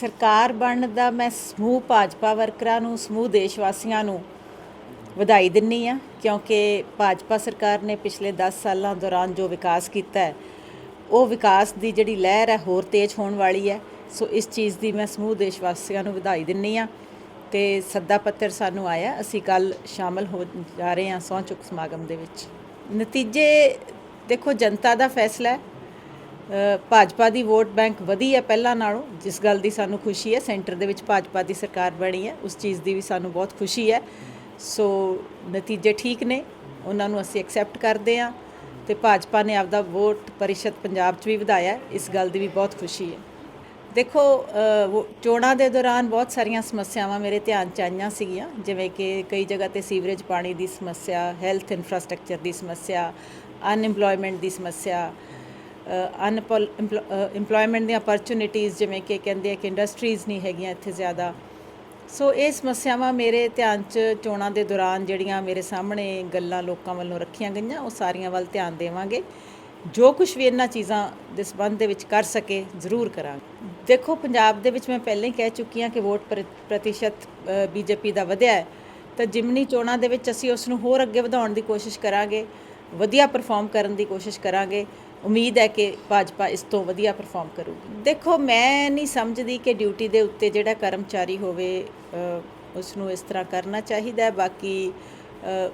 ਸਰਕਾਰ ਬਣਨ ਦਾ ਮੈਂ ਸਮੂਹ ਭਾਜਪਾ ਵਰਕਰਾਂ ਨੂੰ, ਸਮੂਹ ਦੇਸ਼ ਵਾਸੀਆਂ ਨੂੰ ਵਧਾਈ ਦਿੰਨੀ ਆ, ਕਿਉਂਕਿ ਭਾਜਪਾ ਸਰਕਾਰ ਨੇ ਪਿਛਲੇ 10 ਸਾਲਾਂ ਦੌਰਾਨ ਜੋ ਵਿਕਾਸ ਕੀਤਾ ਹੈ, ਉਹ ਵਿਕਾਸ ਦੀ ਜਿਹੜੀ ਲਹਿਰ ਹੈ ਹੋਰ ਤੇਜ਼ ਹੋਣ ਵਾਲੀ ਹੈ। ਸੋ ਇਸ ਚੀਜ਼ ਦੀ ਮੈਂ ਸਮੂਹ ਦੇਸ਼ ਵਾਸੀਆਂ ਨੂੰ ਵਧਾਈ ਦਿੰਨੀ ਆ ਤੇ ਸੱਦਾ ਪੱਤਰ ਸਾਨੂੰ ਆਇਆ, ਅਸੀਂ ਕੱਲ ਸ਼ਾਮਲ ਹੋ ਜਾ ਰਹੇ ਹਾਂ ਸਹੁੰ ਚੁੱਕ ਸਮਾਗਮ ਦੇ ਵਿੱਚ। ਨਤੀਜੇ ਦੇਖੋ, ਜਨਤਾ ਦਾ ਫੈਸਲਾ ਹੈ। ਭਾਜਪਾ ਦੀ ਵੋਟ ਬੈਂਕ ਵਧੀ ਹੈ ਪਹਿਲਾਂ ਨਾਲੋਂ, ਜਿਸ ਗੱਲ ਦੀ ਸਾਨੂੰ ਖੁਸ਼ੀ ਹੈ, ਸੈਂਟਰ ਦੇ ਵਿੱਚ ਭਾਜਪਾ ਦੀ ਸਰਕਾਰ ਬਣੀ ਹੈ, ਉਸ ਚੀਜ਼ ਦੀ ਵੀ ਸਾਨੂੰ ਬਹੁਤ ਖੁਸ਼ੀ ਹੈ। ਸੋ ਨਤੀਜੇ ਠੀਕ ਨੇ, ਉਹਨਾਂ ਨੂੰ ਅਸੀਂ ਐਕਸੈਪਟ ਕਰਦੇ ਹਾਂ ਤੇ ਭਾਜਪਾ ਨੇ ਆਪਦਾ ਵੋਟ ਪਰਿਸ਼ਦ ਪੰਜਾਬ 'ਚ ਵੀ ਵਧਾਇਆ ਇਸ ਗੱਲ ਦੀ ਵੀ ਬਹੁਤ ਖੁਸ਼ੀ ਹੈ। ਦੇਖੋ ਚੋਣਾਂ ਦੇ ਦੌਰਾਨ ਬਹੁਤ ਸਾਰੀਆਂ ਸਮੱਸਿਆਵਾਂ ਮੇਰੇ ਧਿਆਨ ਚ ਆਈਆਂ ਸੀਗੀਆਂ, ਜਿਵੇਂ ਕਿ ਕਈ ਜਗ੍ਹਾ ਤੇ ਸੀਵਰੇਜ ਪਾਣੀ ਦੀ ਸਮੱਸਿਆ ਹੈਲਥ ਇਨਫਰਾਸਟ੍ਰਕਚਰ ਦੀ ਸਮੱਸਿਆ ਅਨਇੰਪਲੋਇਮੈਂਟ ਦੀ ਸਮੱਸਿਆ ਅਨਪਲੋਇਮੈਂਟ ਦੀਆਂ ਅਪਰਚੁਨਿਟੀਆਂ ਜਿਵੇਂ ਕਿ ਕਹਿੰਦੇ ਆ ਕਿ ਇੰਡਸਟਰੀਜ਼ ਨਹੀਂ ਹੈਗੀਆਂ ਇੱਥੇ ਜ਼ਿਆਦਾ। ਸੋ ਇਹ ਸਮੱਸਿਆਵਾਂ ਮੇਰੇ ਧਿਆਨ ਚ ਚੋਣਾਂ ਦੇ ਦੌਰਾਨ ਜਿਹੜੀਆਂ ਮੇਰੇ ਸਾਹਮਣੇ ਗੱਲਾਂ ਲੋਕਾਂ ਵੱਲੋਂ ਰੱਖੀਆਂ ਗਈਆਂ, ਉਹ ਸਾਰੀਆਂ ਵੱਲ ਧਿਆਨ ਦੇਵਾਂਗੇ। ਜੋ ਕੁਝ ਵੀ ਇਹਨਾਂ ਚੀਜ਼ਾਂ ਦੇ ਸੰਬੰਧ ਦੇ ਵਿੱਚ ਕਰ ਸਕੇ, ਜ਼ਰੂਰ ਕਰਾਂਗੇ। ਦੇਖੋ, ਪੰਜਾਬ ਦੇ ਵਿੱਚ ਮੈਂ ਪਹਿਲਾਂ ਹੀ ਕਹਿ ਚੁੱਕੀ ਹਾਂ ਕਿ ਵੋਟ ਪ੍ਰ- ਪ੍ਰਤੀਸ਼ਤ ਬੀਜੇਪੀ ਦਾ ਵਧਿਆ ਹੈ। ਤਾਂ ਜਿਮਨੀ ਚੋਣਾਂ ਦੇ ਵਿੱਚ ਅਸੀਂ ਉਸ ਨੂੰ ਹੋਰ ਅੱਗੇ ਵਧਾਉਣ ਦੀ ਕੋਸ਼ਿਸ਼ ਕਰਾਂਗੇ, ਵਧੀਆ ਪਰਫਾਰਮ ਕਰਨ ਦੀ ਕੋਸ਼ਿਸ਼ ਕਰਾਂਗੇ। ਉਮੀਦ ਹੈ ਕਿ ਭਾਜਪਾ ਇਸ ਤੋਂ ਵਧੀਆ ਪਰਫਾਰਮ ਕਰੂਗੀ। ਦੇਖੋ ਮੈਂ ਨਹੀਂ ਸਮਝਦੀ ਕਿ ਡਿਊਟੀ ਦੇ ਉੱਤੇ ਜਿਹੜਾ ਕਰਮਚਾਰੀ ਹੋਵੇ ਅ, ਉਸ ਨੂੰ ਇਸ ਤਰ੍ਹਾਂ ਕਰਨਾ ਚਾਹੀਦਾ ਹੈ। ਬਾਕੀ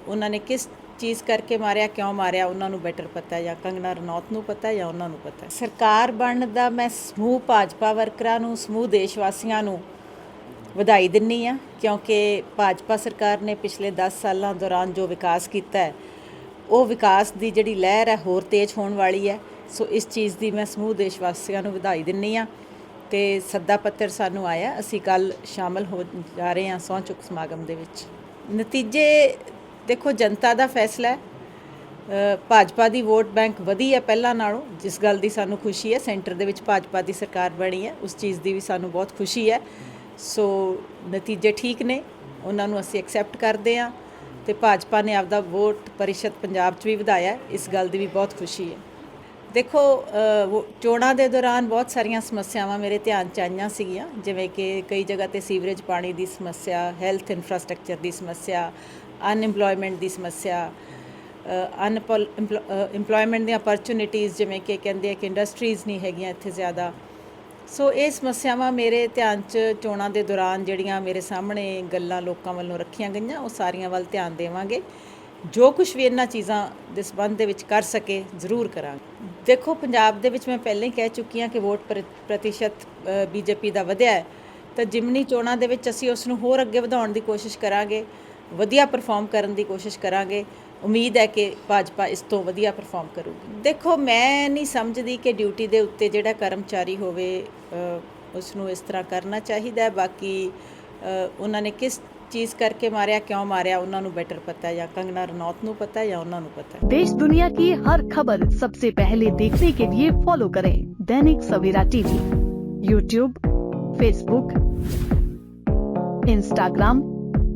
ਉਹਨਾਂ ਨੇ ਕਿਸ ਚੀਜ਼ ਕਰਕੇ ਮਾਰਿਆ ਕਿਉਂ ਮਾਰਿਆ ਉਹਨਾਂ ਨੂੰ ਬੈਟਰ ਪਤਾ ਜਾਂ ਕੰਗਨਾ ਰਣੌਤ ਨੂੰ ਪਤਾ ਜਾਂ ਉਹਨਾਂ ਨੂੰ ਪਤਾ ਸਰਕਾਰ ਬਣਨ ਦਾ ਮੈਂ ਸਮੂਹ ਭਾਜਪਾ ਵਰਕਰਾਂ ਨੂੰ ਸਮੂਹ ਦੇਸ਼ ਵਾਸੀਆਂ ਨੂੰ ਵਧਾਈ ਦਿੰਨੀ ਆ ਕਿਉਂਕਿ ਭਾਜਪਾ ਸਰਕਾਰ ਨੇ ਪਿਛਲੇ 10 ਸਾਲਾਂ ਦੌਰਾਨ ਜੋ ਵਿਕਾਸ ਕੀਤਾ ਹੈ ਉਹ ਵਿਕਾਸ ਦੀ ਜਿਹੜੀ ਲਹਿਰ ਹੈ ਹੋਰ ਤੇਜ਼ ਹੋਣ ਵਾਲੀ ਹੈ। ਸੋ ਇਸ ਚੀਜ਼ ਦੀ ਮੈਂ ਸਮੂਹ ਦੇਸ਼ ਵਾਸੀਆਂ ਨੂੰ ਵਧਾਈ ਦਿੰਨੀ ਆ ਤੇ ਸੱਦਾ ਪੱਤਰ ਸਾਨੂੰ ਆਇਆ। ਅਸੀਂ ਕੱਲ ਸ਼ਾਮਲ ਹੋ ਜਾ ਰਹੇ ਹਾਂ ਸਹੁੰ ਚੁੱਕ ਸਮਾਗਮ ਦੇ ਵਿੱਚ। ਨਤੀਜੇ ਦੇਖੋ, ਜਨਤਾ ਦਾ ਫੈਸਲਾ ਹੈ। ਭਾਜਪਾ ਦੀ ਵੋਟ ਬੈਂਕ ਵਧੀ ਹੈ ਪਹਿਲਾਂ ਨਾਲੋਂ, ਜਿਸ ਗੱਲ ਦੀ ਸਾਨੂੰ ਖੁਸ਼ੀ ਹੈ। ਸੈਂਟਰ ਦੇ ਵਿੱਚ ਭਾਜਪਾ ਦੀ ਸਰਕਾਰ ਬਣੀ ਹੈ। ਉਸ ਚੀਜ਼ ਦੀ ਵੀ ਸਾਨੂੰ ਬਹੁਤ ਖੁਸ਼ੀ ਹੈ। ਸੋ ਨਤੀਜੇ ਠੀਕ ਨੇ। ਉਹਨਾਂ ਨੂੰ ਅਸੀਂ ਐਕਸੈਪਟ ਕਰਦੇ ਹਾਂ। ਤੇ ਭਾਜਪਾ ਨੇ ਆਪਦਾ ਵੋਟ ਪਰਿਸ਼ਦ ਪੰਜਾਬ 'ਚ ਵੀ ਵਧਾਇਆ ਇਸ ਗੱਲ ਦੀ ਵੀ ਬਹੁਤ ਖੁਸ਼ੀ ਹੈ ਦੇਖੋ ਚੋਣਾਂ ਦੇ ਦੌਰਾਨ ਬਹੁਤ ਸਾਰੀਆਂ ਸਮੱਸਿਆਵਾਂ ਮੇਰੇ ਧਿਆਨ ਚ ਆਈਆਂ ਸੀਗੀਆਂ ਜਿਵੇਂ ਕਿ ਕਈ ਜਗ੍ਹਾ ਤੇ ਸੀਵਰੇਜ ਪਾਣੀ ਦੀ ਸਮੱਸਿਆ ਹੈਲਥ ਇਨਫਰਾਸਟ੍ਰਕਚਰ ਦੀ ਸਮੱਸਿਆ ਅਨਇੰਪਲੋਇਮੈਂਟ ਦੀ ਸਮੱਸਿਆ ਅਨਪਲੋਇਮੈਂਟ ਦੀਆਂ ਅਪਰਚੁਨਿਟੀਆਂ ਜਿਵੇਂ ਕਿ ਕਹਿੰਦੇ ਆ ਕਿ ਇੰਡਸਟਰੀਜ਼ ਨਹੀਂ ਹੈਗੀਆਂ ਇੱਥੇ ਜ਼ਿਆਦਾ ਸੋ ਇਹ ਸਮੱਸਿਆਵਾਂ ਮੇਰੇ ਧਿਆਨ ਚ ਚੋਣਾਂ ਦੇ ਦੌਰਾਨ ਜਿਹੜੀਆਂ ਮੇਰੇ ਸਾਹਮਣੇ ਗੱਲਾਂ ਲੋਕਾਂ ਵੱਲੋਂ ਰੱਖੀਆਂ ਗਈਆਂ, ਉਹ ਸਾਰੀਆਂ ਵੱਲ ਧਿਆਨ ਦੇਵਾਂਗੇ। ਜੋ ਕੁਝ ਵੀ ਇਹਨਾਂ ਚੀਜ਼ਾਂ ਦੇ ਸੰਬੰਧ ਦੇ ਵਿੱਚ ਕਰ ਸਕੇ, ਜ਼ਰੂਰ ਕਰਾਂਗੇ। ਦੇਖੋ, ਪੰਜਾਬ ਦੇ ਵਿੱਚ ਮੈਂ ਪਹਿਲਾਂ ਹੀ ਕਹਿ ਚੁੱਕੀ ਹਾਂ ਕਿ ਵੋਟ ਪ੍ਰ- ਪ੍ਰਤੀਸ਼ਤ ਬੀਜੇਪੀ ਦਾ ਵਧਿਆ ਹੈ। ਤਾਂ ਜਿਮਨੀ ਚੋਣਾਂ ਦੇ ਵਿੱਚ ਅਸੀਂ ਉਸ ਨੂੰ ਹੋਰ ਅੱਗੇ ਵਧਾਉਣ ਦੀ ਕੋਸ਼ਿਸ਼ ਕਰਾਂਗੇ। ਵਧੀਆ ਪਰਫਾਰਮ ਕਰਨ ਦੀ ਕੋਸ਼ਿਸ਼ ਕਰਾਂਗੇ ਉਮੀਦ ਹੈ ਕਿ ਭਾਜਪਾ ਇਸ ਤੋਂ ਵਧੀਆ ਪਰਫਾਰਮ ਕਰੂਗੀ ਦੇਖੋ ਮੈਂ ਨਹੀਂ ਸਮਝਦੀ ਕਿ ਡਿਊਟੀ ਦੇ ਉੱਤੇ ਜਿਹੜਾ ਕਰਮਚਾਰੀ ਹੋਵੇ ਅ, ਉਸ ਨੂੰ ਇਸ ਤਰ੍ਹਾਂ ਕਰਨਾ ਚਾਹੀਦਾ ਹੈ ਬਾਕੀ ਅ, ਉਹਨਾਂ ਨੇ ਕਿਸ ਚੀਜ਼ ਕਰਕੇ ਮਾਰਿਆ ਕਿਉਂ ਮਾਰਿਆ ਉਹਨਾਂ ਨੂੰ ਬੈਟਰ ਪਤਾ ਹੈ ਜਾਂ ਕੰਗਨਾ ਰਣੌਤ ਨੂੰ ਪਤਾ ਹੈ ਜਾਂ ਉਹਨਾਂ ਨੂੰ ਪਤਾ ਹੈ देश दुनिया की हर खबर सबसे पहले देखने के लिए फॉलो करें Dainik Savera TV YouTube Facebook Instagram